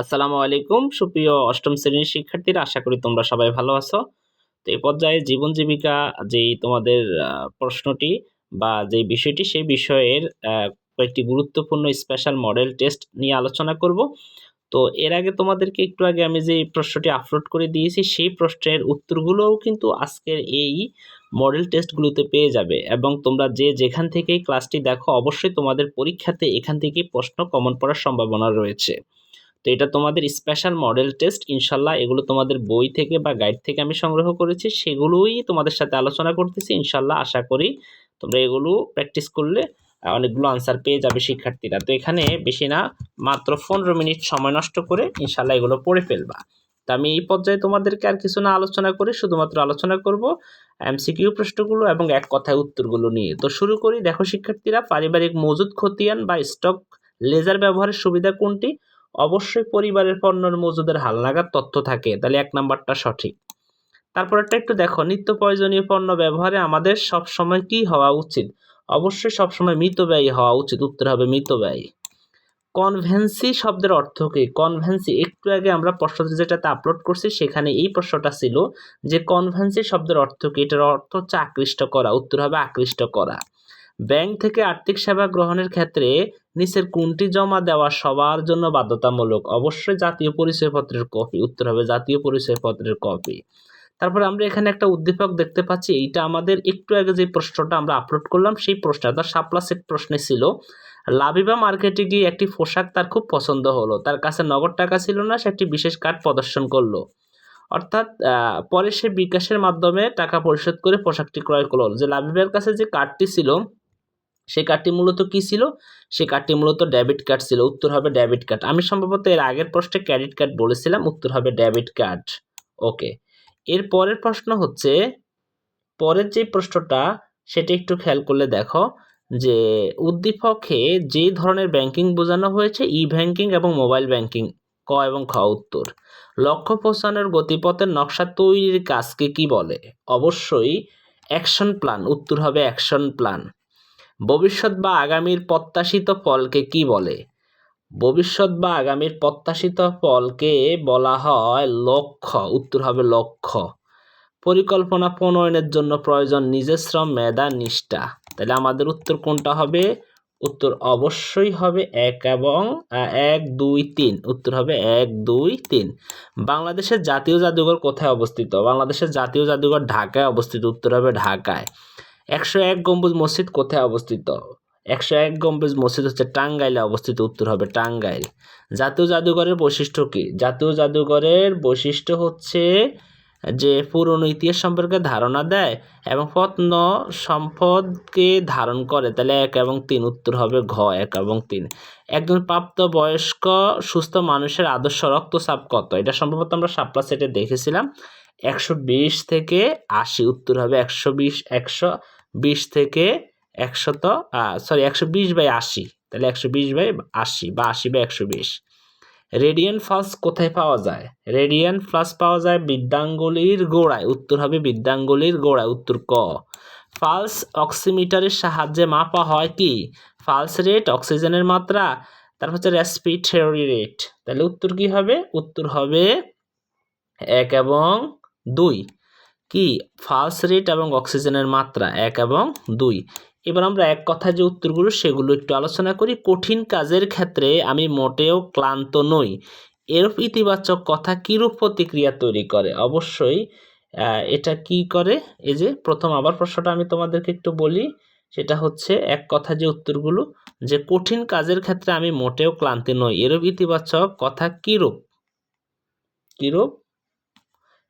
আসসালামু আলাইকুম। সুপ্রিয় অষ্টম শ্রেণির শিক্ষার্থীরা, আশা করি তোমরা সবাই ভালো আছো। তো এই পর্যায়ে জীবন জীবিকা যেই তোমাদের প্রশ্নটি বা যে বিষয়টি, সেই বিষয়ের কয়েকটি গুরুত্বপূর্ণ স্পেশাল মডেল টেস্ট নিয়ে আলোচনা করব। তো এর আগে তোমাদেরকে একটু আগে আমি যে প্রশ্নটি আপলোড করে দিয়েছি, সেই প্রশ্নের উত্তরগুলোও কিন্তু আজকের এই মডেল টেস্টগুলোতে পেয়ে যাবে এবং তোমরা যে যেখান থেকেই ক্লাসটি দেখো, অবশ্যই তোমাদের পরীক্ষাতে এখান থেকেই প্রশ্ন কমন পড়ার সম্ভাবনা রয়েছে। তো এটা তোমাদের স্পেশাল মডেল টেস্ট ইনশাল্লাহ এগুলো তোমাদের বই থেকে বা গাইড থেকে আমি সংগ্রহ করেছি। সেগুলোই তোমাদের সাথে আলোচনা করতেছি। ইনশাল্লাহ আশা করি তোমরা এগুলো প্র্যাকটিস করলে অনেকগুলো আনসার পেয়ে যাবে শিক্ষার্থীরা। তো এখানে বেশি না, মাত্র পনেরো মিনিট সময় নষ্ট করে ইনশাল্লাহ এগুলো পড়ে ফেলবা। তো আমি এই পর্যায়ে তোমাদেরকে আর কিছু না আলোচনা করে শুধুমাত্র আলোচনা করব এমসিকিউ প্রশ্নগুলো এবং এক কথায় উত্তরগুলো নিয়ে। তো শুরু করি। দেখো শিক্ষার্থীরা, পারিবারিক মজুদ, খতিয়ান বা স্টক লেজার ব্যবহারের সুবিধা কোনটি? অবশ্যই পরিবারের পণ্যের মজুদের হালনাগাদ তথ্য থাকে। তাহলে এক নাম্বারটা সঠিক। তারপরটা একটু দেখো, নিত্য প্রয়োজনীয় পণ্য ব্যবহারে আমাদের সব সময় কি হওয়া উচিত? অবশ্যই সবসময় মিতব্যয়ী হওয়া উচিত, উত্তর হবে মৃত মিতব্যয়ী কনভেন্সি শব্দের অর্থ কি? কনভেন্সি, একটু আগে আমরা প্রশ্নটি যেটাতে আপলোড করছি, সেখানে এই প্রশ্নটা ছিল যে কনভেন্সি শব্দের অর্থ কি? এটার অর্থ হচ্ছে আকৃষ্ট করা, উত্তর হবে আকৃষ্ট করা। ব্যাংক থেকে আর্থিক সেবা গ্রহণের ক্ষেত্রে নিচের কোনটি জমা দেওয়া সবার জন্য বাধ্যতামূলক? অবশ্যই জাতীয় পরিচয়পত্রের কপি, উত্তর হবে জাতীয় পরিচয়পত্রের কপি। তারপরে আমরা এখানে একটা উদ্দীপক দেখতে পাচ্ছি, এইটা আমাদের একটু আগে যে প্রশ্নটা আমরা আপলোড করলাম, সেই প্রশ্নটা সাপ্লা সেট প্রশ্নে ছিল। লাভিবা মার্কেটে গিয়ে একটি পোশাক তার খুব পছন্দ হলো। তার কাছে নগদ টাকা ছিল না, সে একটি বিশেষ কার্ড প্রদর্শন করল। অর্থাৎ পরে সে বিকাশের মাধ্যমে টাকা পরিশোধ করে পোশাকটি ক্রয় করল। যে লাভিবার কাছে যে কার্ডটি ছিল সেই কার্ডটি মূলত কি ছিল? সেই কার্ডটি মূলত ডেবিট কার্ড ছিল, উত্তর হবে ডেবিট কার্ড আমি সম্ভবত এর আগের প্রশ্নে ক্রেডিট কার্ড বলেছিলাম, উত্তর হবে ডেবিট কার্ড ওকে এর পরের প্রশ্ন হচ্ছে, পরের যে প্রশ্নটা, সেটা একটু খেয়াল করলে দেখো, যে উদ্দীপকে যে ধরনের ব্যাংকিং বোঝানো হয়েছে ই ব্যাংকিং এবং মোবাইল ব্যাংকিং ক এবং খ উত্তর। লক্ষ্য পৌঁছানোর গতিপথের নকশা তৈরির কাজকে কি বলে? অবশ্যই অ্যাকশন প্ল্যান উত্তর হবে অ্যাকশন প্ল্যান ভবিষ্যৎ বা আগামীর প্রত্যাশিত ফলকে কি বলে? ভবিষ্যৎ বা আগামীর প্রত্যাশিত ফলকে বলা হয় লক্ষ্য, উত্তর হবে লক্ষ্য। পরিকল্পনা প্রণয়নের জন্য প্রয়োজন নিজের শ্রম, মেধা, নিষ্ঠা। তাহলে আমাদের উত্তর কোনটা হবে? উত্তর অবশ্যই হবে এক এবং এক, দুই, তিন। উত্তর হবে এক, দুই, তিন। বাংলাদেশের জাতীয় জাদুঘর কোথায় অবস্থিত? বাংলাদেশের জাতীয় জাদুঘর ঢাকায় অবস্থিত। উত্তর হবে ঢাকায়। একশো এক গম্বুজ মসজিদ কোথায় অবস্থিত? একশো এক গম্বুজ মসজিদ হচ্ছে টাঙ্গাইলে অবস্থিত, উত্তর হবে টাঙ্গাইল। জাতীয় জাদুঘরের বৈশিষ্ট্য কি? জাতীয় জাদুঘরের বৈশিষ্ট্য হচ্ছে যে পুরনো ইতিহাস সম্পর্কে ধারণা দেয় এবং প্রত্ন সম্পদকে ধারণ করে। তাহলে এক এবং তিন, উত্তর হবে ঘ, এক এবং তিন। একজন প্রাপ্ত বয়স্ক সুস্থ মানুষের আদর্শ রক্তচাপ কত? এটা সম্ভবত আমরা সাপলা সেটে দেখেছিলাম। একশো বিশ থেকে আশি, উত্তর হবে একশো বিশ, একশো বিশ থেকে একশত সরি একশো বিশ বাই আশি। তাহলে একশো বিশ বাই আশি বা আশি বাই একশো বিশ। রেডিয়ান ফ্লাস কোথায় পাওয়া যায়? রেডিয়ান ফ্লাস পাওয়া যায় বৃদ্ধাঙ্গুলির গোড়ায়। উত্তর হবে বৃদ্ধাঙ্গুলির গোড়ায়। উত্তর ক। ফালস অক্সিমিটারের সাহায্যে মাপা হয় কি? ফালস রেট, অক্সিজেনের মাত্রা, তারপর হচ্ছে রেসপিরেটরি রেট। তাহলে উত্তর কি হবে? উত্তর হবে এক এবং দুই। কি? ফালস রেট এবং অক্সিজেনের মাত্রা এক এবং দুই। এবার আমরা এক কথায় যে উত্তরগুলো, সেগুলো একটু আলোচনা করি। কঠিন কাজের ক্ষেত্রে আমি মোটেও ক্লান্ত নই। এরূপ ইতিবাচক কথা কীরূপ প্রতিক্রিয়া তৈরি করে? অবশ্যই এটা কি করে? এই যে প্রথম আবার প্রশ্নটা আমি তোমাদেরকে একটু বলি, সেটা হচ্ছে এক কথা যে উত্তরগুলো, যে কঠিন কাজের ক্ষেত্রে আমি মোটেও ক্লান্তি নই। এরূপ ইতিবাচক কথা কীরূপ? কিরূপ?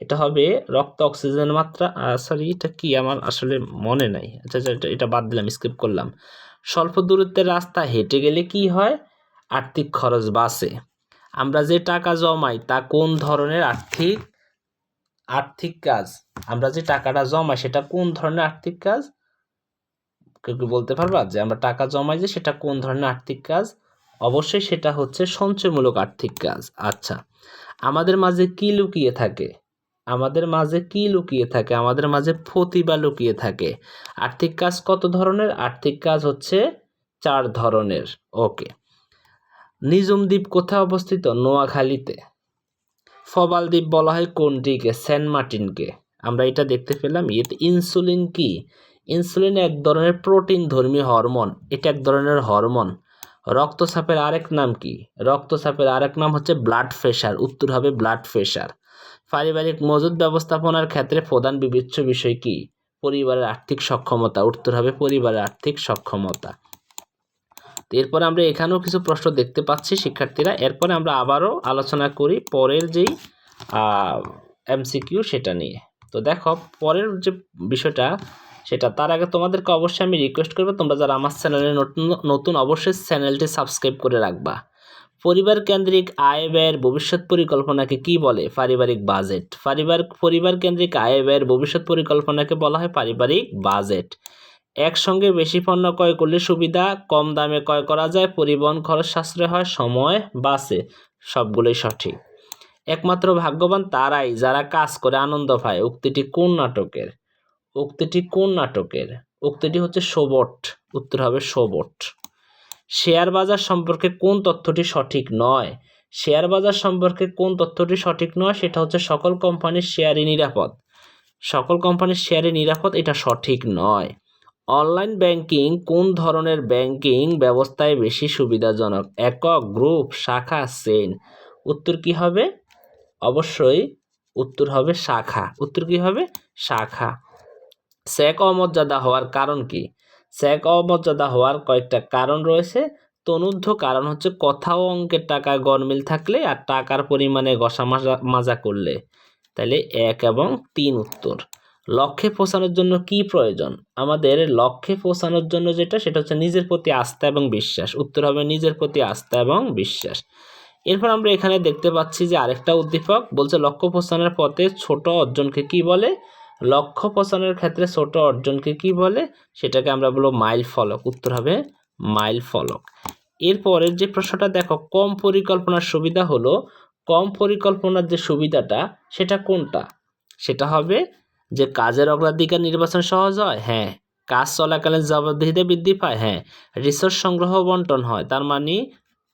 এটা হবে রক্ত, অক্সিজেনের মাত্রা সরি এটা কি আমার আসলে মনে নাই। আচ্ছা আচ্ছা এটা বাদ দিলাম স্কিপ করলাম। স্বল্প দূরত্বের রাস্তা, হেঁটে গেলে কি হয়? আর্থিক খরচ বাঁচে। আমরা যে টাকা জমাই, তা কোন ধরনের আর্থিক আর্থিক কাজ? আমরা যে টাকাটা জমাই, সেটা কোন ধরনের আর্থিক কাজ? কেউ কি বলতে পারবা যে আমরা টাকা জমাই যে সেটা কোন ধরনের আর্থিক কাজ? অবশ্যই সেটা হচ্ছে সঞ্চয়মূলক আর্থিক কাজ। আচ্ছা আমাদের মাঝে কি লুকিয়ে থাকে? আমাদের মাঝে কি লুকিয়ে থাকে? আমাদের মাঝে প্রতিভা লুকিয়ে থাকে। আর্থিক কাজ কত ধরনের? আর্থিক কাজ হচ্ছে চার ধরনের। ওকে। নিজম দ্বীপ কোথায় অবস্থিত? নোয়াখালীতে। ফবাল দ্বীপ বলা হয় কোনটিকে? সেন্ট মার্টিনকে। আমরা এটা দেখতে পেলাম। এতে ইনসুলিন কি? ইনসুলিন এক ধরনের প্রোটিন ধর্মী হরমোন। এটা এক ধরনের হরমোন। রক্তচাপের আরেক নাম কি? রক্তচাপের আরেক নাম হচ্ছে ব্লাড প্রেশার উত্তর হবে ব্লাড প্রেশার পারিবারিক মজুদ ব্যবস্থাপনার ক্ষেত্রে প্রধান বিবেচ্য বিষয় কি? পরিবারের আর্থিক সক্ষমতা। উত্তর হবে পরিবারের আর্থিক সক্ষমতা। এরপরে আমরা এখানেও কিছু প্রশ্ন দেখতে পাচ্ছি শিক্ষার্থীরা। এরপরে আমরা আবারও আলোচনা করি পরের যেই এমসিকিউ সেটা নিয়ে। তো দেখো, পরের যে বিষয়টা, সেটা তার আগে তোমাদেরকে অবশ্যই আমি রিকোয়েস্ট করব, তোমরা যারা আমার চ্যানেলে নতুন নতুন, অবশ্যই চ্যানেলটি সাবস্ক্রাইব করে রাখবা। পরিবার কেন্দ্রিক আয় ব্যয়ের ভবিষ্যৎ পরিকল্পনাকে কি বলে? পারিবারিক বাজেট। পারিবার পরিবার কেন্দ্রিক আয় ব্যয়ের ভবিষ্যৎ পরিকল্পনাকে বলা হয় পারিবারিক বাজেট। একসঙ্গে বেশি পণ্য ক্রয় করলে সুবিধা, কম দামে ক্রয় করা যায়, পরিবহন খরচ সাশ্রয় হয়, সময় বাঁচে। সবগুলোই সঠিক। একমাত্র ভাগ্যবান তারাই যারা কাজ করে আনন্দ পায়। উক্তিটি কোন নাটকের? উক্তিটি কোন নাটকের? উক্তিটি হচ্ছে সোবট। উত্তর হবে সোবট। শেয়ার বাজার সম্পর্কে কোন তথ্যটি সঠিক নয়? শেয়ার বাজার সম্পর্কে কোন তথ্যটি সঠিক নয়? সেটা হচ্ছে সকল কোম্পানির শেয়ারই নিরাপদ। সকল কোম্পানির শেয়ারই নিরাপদ, এটা সঠিক নয়। অনলাইন ব্যাংকিং কোন ধরনের ব্যাংকিং ব্যবস্থায় বেশি সুবিধাজনক? একক, গ্রুপ, শাখা সেন উত্তর কি হবে? অবশ্যই উত্তর হবে শাখা। উত্তর কি হবে? শাখা। স্যাক অমর্যাদা হওয়ার কারণ কি? স্যাক অমর্যাদা হওয়ার কয়েকটা কারণ রয়েছে। তনুদ্ধ কারণ হচ্ছে কথা ও অঙ্কের টাকায় গরমিল থাকলে আর টাকার পরিমাণে গসা মাজা মাজা করলে। তাহলে এক এবং তিন উত্তর। লক্ষ্যে পৌঁছানোর জন্য কি প্রয়োজন? আমাদের লক্ষ্যে পৌঁছানোর জন্য যেটা, সেটা হচ্ছে নিজের প্রতি আস্থা এবং বিশ্বাস। উত্তর হবে নিজের প্রতি আস্থা এবং বিশ্বাস। এরপর আমরা এখানে দেখতে পাচ্ছি যে আরেকটা উদ্দীপক বলছে, লক্ষ্য পৌঁছানোর পথে ছোট অর্জনকে কি বলে? লক্ষ্য পৌঁছানোর ক্ষেত্রে ছোট অর্জনকে কি বলে? সেটাকে আমরা বলব মাইল ফলক। উত্তর হবে মাইল ফলক। এরপরের যে প্রশ্নটা, দেখো, কম পরিকল্পনার সুবিধা হলো, কম পরিকল্পনার যে সুবিধাটা, সেটা কোনটা? সেটা হবে যে কাজের অগ্রাধিকার নির্বাচন সহজ হয়? হ্যাঁ। কাজ চলাকালীন জবাবদিহিতা বৃদ্ধি পায়? হ্যাঁ। রিসোর্স সংগ্রহ বন্টন হয়। তার মানে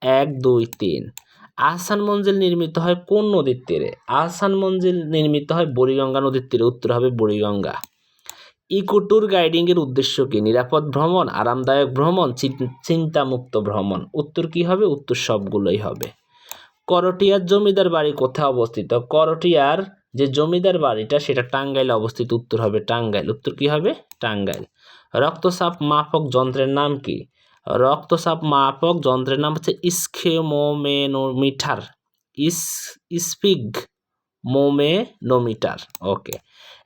এক, দুই, তিন। আহসান মঞ্জিল নির্মিত হয় কোন নদীর তীরে? আহসান মঞ্জিল নির্মিত হয় বুড়িগঙ্গা নদীর তীরে। উত্তর হবে বুড়িগঙ্গা। ইকো ট্যুর গাইডিংয়ের উদ্দেশ্য কি? নিরাপদ ভ্রমণ, আরামদায়ক ভ্রমণ চিন্তামুক্ত ভ্রমণ? উত্তর কি হবে? উত্তর সবগুলোই হবে। করটিয়ার জমিদার বাড়ি কোথায় অবস্থিত? করটিয়ার যে জমিদার বাড়িটা, সেটা টাঙ্গাইলে অবস্থিত। উত্তর হবে টাঙ্গাইল। উত্তর কি হবে? টাঙ্গাইল। রক্তচাপ মাপক যন্ত্রের নাম কি? রক্তচাপ মাপক যন্ত্রের নাম হচ্ছে ইসখেমোমেনোমিটার ইস স্পিগ মোমেনোমিটার। ওকে।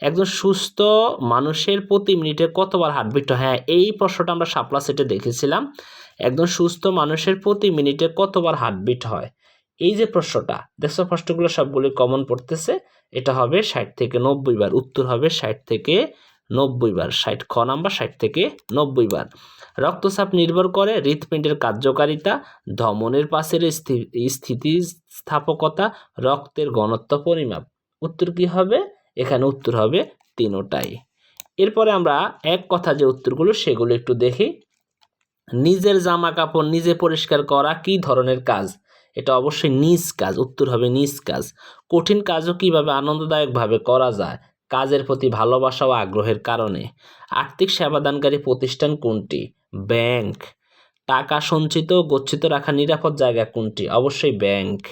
একজন সুস্থ মানুষের প্রতি মিনিটে কতবার হার্টবিট হয়? হ্যাঁ এই প্রশ্নটা আমরা শাপলা সেটে দেখেছিলাম। একজন সুস্থ মানুষের প্রতি মিনিটে কতবার হার্টবিট হয়? এই যে প্রশ্নটা, দেখছ প্রশ্নগুলো সবগুলি কমন পড়তেছে। এটা হবে ষাট থেকে নব্বই বার, উত্তর হবে ষাট থেকে নব্বই বার, ষাট, খ নাম্বার, ষাট থেকে নব্বই বার। রক্তচাপ নির্ভর করে হৃৎপিণ্ডের কার্যকারিতা, ধমনের পাশের স্থি- স্থিতিস্থাপকতা, রক্তের ঘনত্ব পরিমাপ। উত্তর কি হবে? এখানে উত্তর হবে তিনোটাই। এরপরে আমরা এক কথা যে উত্তরগুলো, সেগুলো একটু দেখি। নিজের জামা কাপড় নিজে পরিষ্কার করা কি ধরনের কাজ? এটা অবশ্যই নিজ কাজ, উত্তর হবে নিজ কাজ। কঠিন কাজও কীভাবে আনন্দদায়কভাবে করা যায়? কাজের প্রতি ভালোবাসা ও আগ্রহের কারণে। আর্থিক সেবাদানকারী প্রতিষ্ঠান কোনটি? ব্যাংক। টাকা সঞ্চিত ও গচ্ছিত রাখা নিরাপদ জায়গা কোনটি? অবশ্যই ব্যাংক।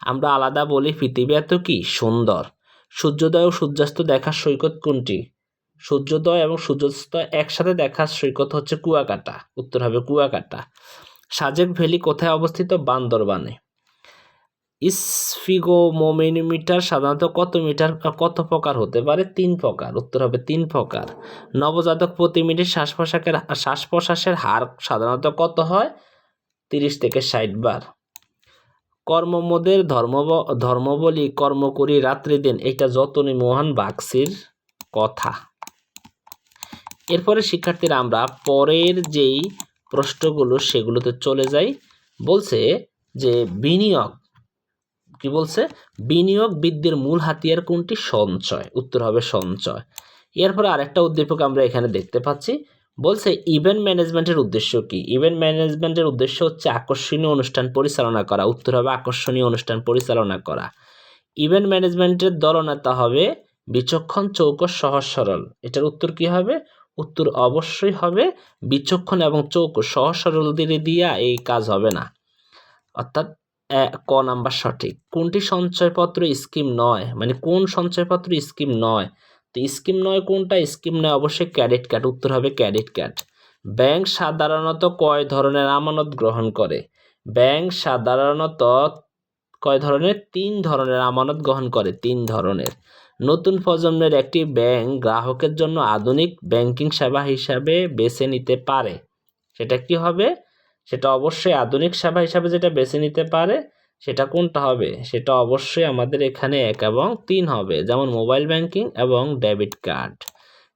আমরা আলাদা বলি, পৃথিবী এত কি? সুন্দর। সূর্যোদয় ও সূর্যাস্ত দেখার সৈকত কোনটি? সূর্যোদয় এবং সূর্যাস্ত একসাথে দেখার সৈকত হচ্ছে কুয়াকাটা। উত্তর হবে কুয়াকাটা। সাজেক ভ্যালি কোথায় অবস্থিত? বান্দরবানে। স্ফিগোমোমিটার সাধারণত কত মিটার কত প্রকার হতে পারে? তিন প্রকার। উত্তর হবে তিন প্রকার। নবজাতক প্রতি মিনিট শ্বাস প্রশ্বাসের শ্বাস প্রশ্বাসের হার সাধারণত কত হয়? তিরিশ থেকে ষাট বার। কর্মমোদের ধর্ম ধর্ম বলি কর্ম করি রাত্রি দিন, এটা যতনি মহান বাক্সির কথা। এরপরে শিক্ষার্থীরা, আমরা পরের যেই প্রশ্নগুলো সেগুলোতে চলে যাই। বলছে যে, বিনিয়োগ কি বলছে? বিনিয়োগ বৃদ্ধির মূল হাতিয়ার কোনটি? সঞ্চয়। উত্তর হবে সঞ্চয়। এরপরে আরেকটা উদ্দীপক আমরা এখানে দেখতে পাচ্ছি। বলছে, ইভেন্ট ম্যানেজমেন্টের উদ্দেশ্য কি? ইভেন্ট ম্যানেজমেন্টের উদ্দেশ্য হচ্ছে আকর্ষণীয় অনুষ্ঠান পরিচালনা করা। উত্তর হবে আকর্ষণীয় অনুষ্ঠান পরিচালনা করা। ইভেন্ট ম্যানেজমেন্টের দলনেতা হবে বিচক্ষণ, চৌকস, সহজ, সরল। এটার উত্তর কি হবে? উত্তর অবশ্যই হবে বিচক্ষণ এবং চৌকস। সহজ সরলদের দিয়া এই কাজ হবে না। অর্থাৎ ক নাম্বার সঠিক। কোনটি সঞ্চয়পত্র স্কিম নয়? মানে কোন সঞ্চয়পত্র স্কিম নয়? তো স্কিম নয় কোনটা? স্কিম নয় অবশ্যই ক্রেডিট কার্ড। উত্তর হবে ক্রেডিট কার্ড। ব্যাংক সাধারণত কয় ধরনের আমানত গ্রহণ করে? ব্যাংক সাধারণত কয় ধরনের? তিন ধরনের আমানত গ্রহণ করে, তিন ধরনের। নতুন প্রজন্মের একটি ব্যাংক গ্রাহকের জন্য আধুনিক ব্যাংকিং সেবা হিসাবে বেছে নিতে পারে। সেটা কি হবে? সেটা অবশ্যই আধুনিক সেবা হিসাবে যেটা বেছে নিতে পারে, সেটা কোনটা হবে? সেটা অবশ্যই আমাদের এখানে এক এবং তিন হবে, যেমন মোবাইল ব্যাংকিং এবং ডেবিট কার্ড।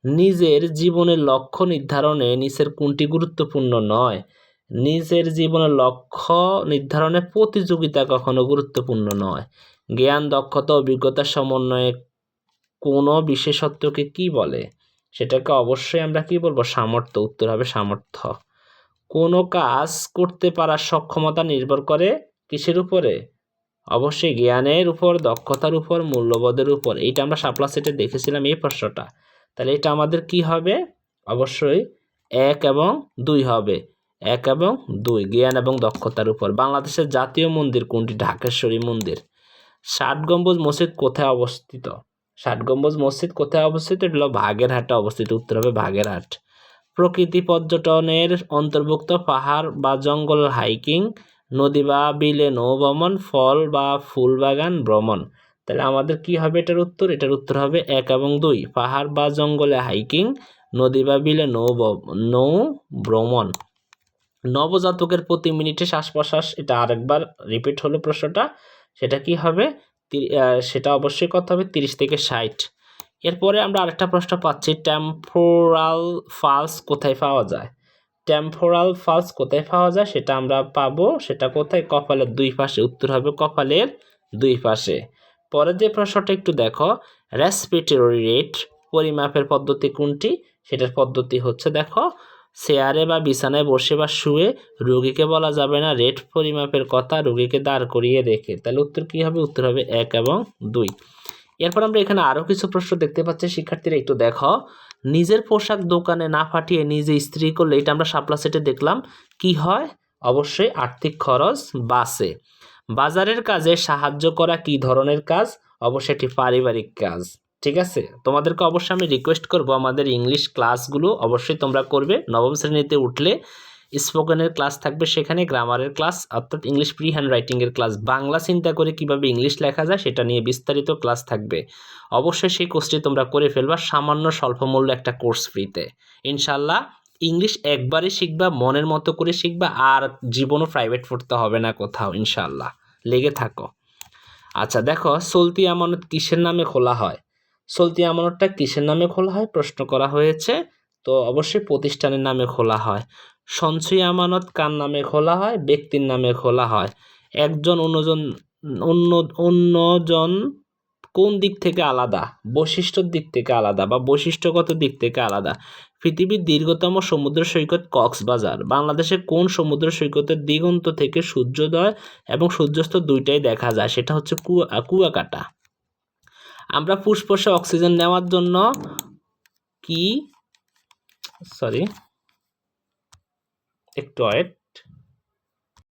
নিজের জীবনের লক্ষ্য নির্ধারণে নিচের কোনটি গুরুত্বপূর্ণ নয়? নিজের জীবনের লক্ষ্য নির্ধারণে প্রতিযোগিতা কখনো গুরুত্বপূর্ণ নয়। জ্ঞান, দক্ষতা অভিজ্ঞতার সমন্বয়ে কোনো বিশেষত্বকে কি বলে? সেটাকে অবশ্যই আমরা কি বলব? সামর্থ্য, উত্তর হবে সামর্থ্য। কোনো কাজ করতে পারার সক্ষমতা নির্ভর করে কিসের উপরে? অবশ্যই জ্ঞানের উপর, দক্ষতার উপর, মূল্যবোধের উপর। এইটা আমরা সাপ্লা সেটে দেখেছিলাম এই প্রশ্নটা। তাহলে এটা আমাদের কি হবে? অবশ্যই এক এবং দুই হবে। এক এবং দুই, জ্ঞান এবং দক্ষতার উপর। বাংলাদেশের জাতীয় মন্দির কোনটি? ঢাকেশ্বরী মন্দির। ষাট গম্বুজ মসজিদ কোথায় অবস্থিত? ষাট গম্বুজ মসজিদ কোথায় অবস্থিত? এটা হলো বাগেরহাটে অবস্থিত। উত্তর হবে বাগেরহাট প্রকৃতি পর্যটনের অন্তর্ভুক্ত পাহাড় বা জঙ্গল হাইকিং, নদী বা বিলে নৌ ভ্রমণ ফল বা ফুল বাগান ভ্রমণ। তাহলে আমাদের কি হবে এটার উত্তর? এটার উত্তর হবে এক এবং দুই, পাহাড় বা জঙ্গলে হাইকিং, নদী বা বিলে নৌ নৌ ভ্রমণ নবজাতকের প্রতি মিনিটে শ্বাস প্রশ্বাস এটা আরেকবার রিপিট হলো প্রশ্নটা, সেটা কি হবে? সেটা অবশ্যই কত হবে তিরিশ থেকে ষাট। এরপরে আমরা আরেকটা প্রশ্ন পাচ্ছি টেম্পোরাল ফালস কোথায় পাওয়া যায়? টেম্পোরাল ফালস কোথায় পাওয়া যায় সেটা আমরা পাবো, সেটা কোথায়? কপালের দুই পাশে, উত্তর হবে কপালের দুই পাশে। পরের যে প্রশ্নটা একটু দেখো রেসপিরেটরি রেট পরিমাপের পদ্ধতি কোনটি? সেটার পদ্ধতি হচ্ছে দেখো, চেয়ারে বা বিছানায় বসে বা শুয়ে রোগীকে বলা যাবে না রেট পরিমাপের কথা রোগীকে দাঁড় করিয়ে রেখে। তাহলে উত্তর কী হবে? উত্তর হবে এক এবং দুই। এরপর আমরা এখানে আরও কিছু প্রশ্ন দেখতে পাচ্ছি। শিক্ষার্থীরা একটু দেখো। নিজের পোশাক দোকানে না পাঠিয়ে নিজে ইস্ত্রি করলে এটা আমরা সাপ্লা সেটে দেখলাম। কি হয়? অবশ্যই আর্থিক খরচ বাসে বাজারের কাজে সাহায্য করা কি ধরনের কাজ? অবশ্যই এটি পারিবারিক কাজ। ঠিক আছে? তোমাদেরকে অবশ্যই আমি রিকোয়েস্ট করব আমাদের ইংলিশ ক্লাসগুলো অবশ্যই তোমরা করবে। নবম শ্রেণীতে উঠলে স্পোকেনের ক্লাস থাকবে সেখানে গ্রামারের ক্লাস, অর্থাৎ ইংলিশ প্রি হ্যান্ড রাইটিংয়ের ক্লাস। বাংলা চিন্তা করে কীভাবে ইংলিশ লেখা যায় সেটা নিয়ে বিস্তারিত ক্লাস থাকবে। অবশ্যই সেই কোর্সটি তোমরা করে ফেলবা সামান্য স্বল্পমূল্য একটা কোর্স ফ্রিতে। ইনশাল্লাহ ইংলিশ একবারই শিখবা, মনের মতো করে শিখবা, আর জীবনও প্রাইভেট পড়তে হবে না কোথাও ইনশাল্লাহ লেগে থাকো। আচ্ছা দেখো চলতি আমানত কিসের নামে খোলা হয়? চলতি আমানতটা কিসের নামে খোলা হয়? প্রশ্ন করা হয়েছে। তো অবশ্যই প্রতিষ্ঠানের নামে খোলা হয়। সঞ্চয়ী আমানত কার নামে খোলা হয়? ব্যক্তির নামে খোলা হয়। একজন অন্যজন, অন্য, অন্যজন কোন দিক থেকে আলাদা? বৈশিষ্ট্যর দিক থেকে আলাদা বা বৈশিষ্ট্যগত দিক থেকে আলাদা? পৃথিবীর দীর্ঘতম সমুদ্র সৈকত কক্সবাজার। বাংলাদেশে কোন সমুদ্র সৈকতের দিগন্ত থেকে সূর্যোদয় এবং সূর্যাস্ত দুইটাই দেখা যায়? সেটা হচ্ছে কুয়া কুয়াকাটা। আমরা ফুসফুসে অক্সিজেন নেওয়ার জন্য কি? সরি। একটু ওয়েট